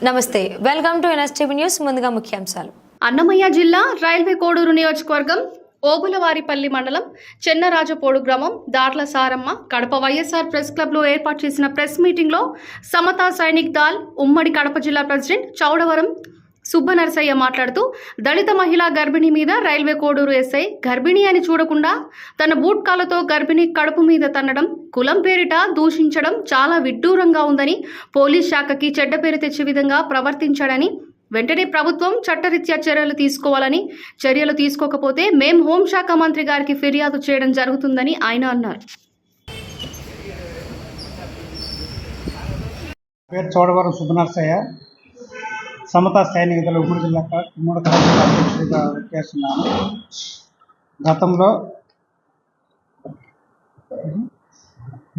నమస్తే welcome to NSTV news ముందుగా ముఖ్యాంశాలు. అన్నమయ్య జిల్లా రైల్వే కోడూరు నియోజకవర్గం ఓబులవారిపల్లి మండలం చెన్నరాజపోడు గ్రామం Datla Saramma Kadapa Y S R press క్లబ్లో ఏర్పాటు చేసిన ప్రెస్ మీటింగ్లో సమతా సైనిక్ దాల్ ఉమ్మడి కడప జిల్లా ప్రెసిడెంట్ చౌడవరం సుబ్బనరసయ్య మాట్లాడుతూ దళిత మహిళా గర్భిణి మీద రైల్వే కోడూరు ఎస్ఐ గర్భిణి అని చూడకుండా తన బూట్ కాలతో గర్భిణి కడుపు మీద తన్నడం కులం పేరిట దూషించడం చాలా విడ్డూరంగా ఉందని పోలీస్ శాఖకి చెడ్డ పేరు తెచ్చే విధంగా ప్రవర్తించాడని వెంటనే ప్రభుత్వం చట్టరీత్యా చర్యలు తీసుకోవాలని చర్యలు తీసుకోకపోతే మేం హోంశాఖ మంత్రి గారికి ఫిర్యాదు చేయడం జరుగుతుందని ఆయన అన్నారు. పేరు చోడవరం సుబ్బనర్సయ్య. సమతా సైనిక దళ ఉమ్మడి జిల్లా ఉమ్మడి అధ్యక్షుడిగా చేస్తున్నాను గతంలో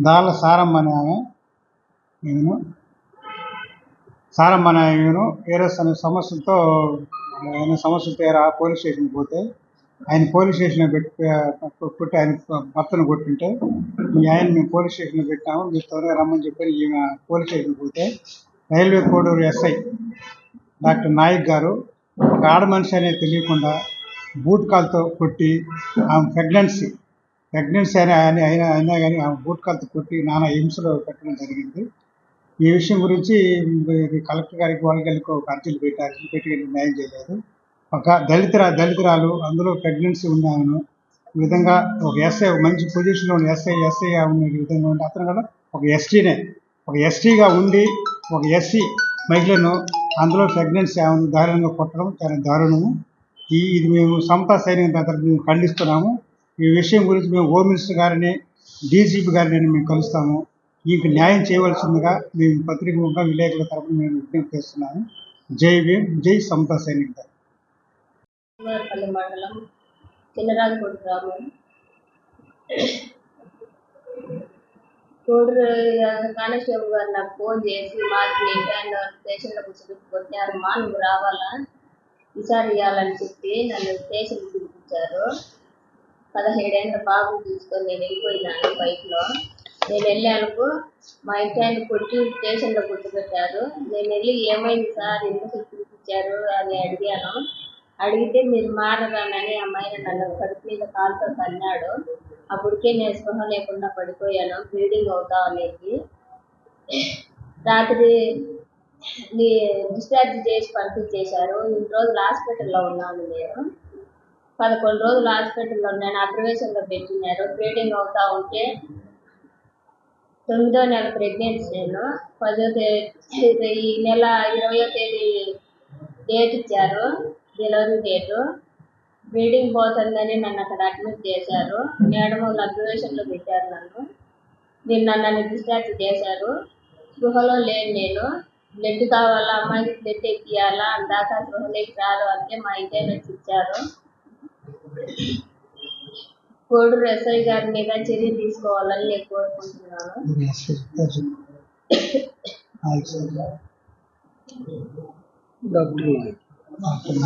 దాళ్ళ సారమ్మ అనే ఆమె నేను సారమ్మ అనే ఆమెను ఏరస్ అనే సమస్యలతో ఆయన సమస్యలతో ఏరా పోలీస్ స్టేషన్కి పోతే ఆయన పోలీస్ స్టేషన్లో పెట్టి కొట్టి ఆయన భర్తను కొట్టుంటే మీ ఆయన మేము పోలీస్ స్టేషన్లో పెట్టాము మీరు త్వరగా రమ్మని చెప్పి ఈమె పోలీస్ స్టేషన్కి పోతే railway Koduru SI doctor Naik గారు ఒక ఆడ మనిషి అనేది తెలియకుండా బూట్ కాల్తో కొట్టి ఆమె ప్రెగ్నెన్సీ ప్రెగ్నెన్సీ అని ఆయన అయినా అయినా కానీ ఆమె బూట్ కాల్తో కొట్టి నానా హింసలో పెట్టడం జరిగింది. ఈ విషయం గురించి ఇది కలెక్టర్ గారికి వాళ్ళకి ఒక అర్జీలు పెట్టి అర్జీలు పెట్టి న్యాయం చేయలేదు ఒక దళితరా దళితురాలు అందులో ప్రెగ్నెన్సీ ఉన్నాను ఈ విధంగా ఒక ఎస్ఐ ఒక మంచి పొజిషన్లో ఉన్న ఎస్ఐ ఎస్ఐ ఉన్న ఈ విధంగా ఉంటే అతను కూడా ఒక ఎస్టీనే. ఒక ఎస్టీగా ఉండి ఒక ఎస్సీ మహిళను అందులో ప్రెగ్నెన్సీ ఆమెను దారుణంగా కొట్టడం చాలా దారుణము. ఈ ఇది మేము సమతా సైనిక తరఫున మేము ఖండిస్తున్నాము. ఈ విషయం గురించి మేము హోమ్ మినిస్టర్ గారిని డీజీపీ గారిని మేము కలుస్తాము. ఈయనకి న్యాయం చేయవలసిందిగా మేము పత్రిక విలేకరుల తరఫున మేము విజ్ఞప్తి చేస్తున్నాము. జై భీమ్ జై సమతా సైనిక మండలం చిన్నరాజకోట గ్రామం. కోడూరు కానిస్టేబుల్ గారు నాకు ఫోన్ చేసి మాకు ఆయన స్టేషన్లో కూర్చోబెట్టుకొచ్చారు మా నువ్వు రావాలా? ఈసారి ఇవ్వాలని చెప్పి నన్ను స్టేషన్ పిలిపించారు. పదిహేడేళ్ళ బాబు తీసుకొని నేను వెళ్ళిపోయినాను బైక్లో. నేను వెళ్ళాను మా ఇంటి కొట్టి స్టేషన్లో కూర్చోబెట్టారు. నేను వెళ్ళి ఏమైంది సార్? ఎందుకు పిలిపించారు? అని అడిగాను. అడిగితే మీరు మారరానని అమ్మాయిని నన్ను కడుపు మీద కాలుతో తన్నాడు. ఊరికే నేను స్పృహ లేకుండా పడిపోయాను. బ్లీడింగ్ అవుతా అనేది. రాత్రి నీ డిశ్చార్జ్ చేసి పంపించేశారు. ఇన్ని రోజులు హాస్పిటల్లో ఉన్నాను నేను. పదకొండు రోజులు హాస్పిటల్లో ఉన్నాను. అబ్జర్వేషన్లో పెట్టినారు. బ్లీడింగ్ అవుతా ఉంటే తొమ్మిదో నెల ప్రెగ్నెన్సీ నేను. పదో తేదీ ఈ నెల ఇరవయో తేదీ డేట్ ఇచ్చారు. డెలివరీ డేటు బ్లీడింగ్ పోతుందని నన్ను అక్కడ అడ్మిట్ చేశారు. మేడం వాళ్ళు అబ్జర్వేషన్లో పెట్టారు నన్ను. నిన్న నన్ను డిశ్చార్జ్ చేశారు. స్పృహలో లేను నేను. బ్లడ్ కావాలా? అమ్మాయికి బ్లడ్ ఎక్కియాలా? అందాక స్పృహలోకి రాదు అంటే మా ఇంటి వచ్చి ఇచ్చారు. కోడూరు ఎస్ఐ గారి మీద చర్య తీసుకోవాలని నేను కోరుకుంటున్నాను. డాక్టర్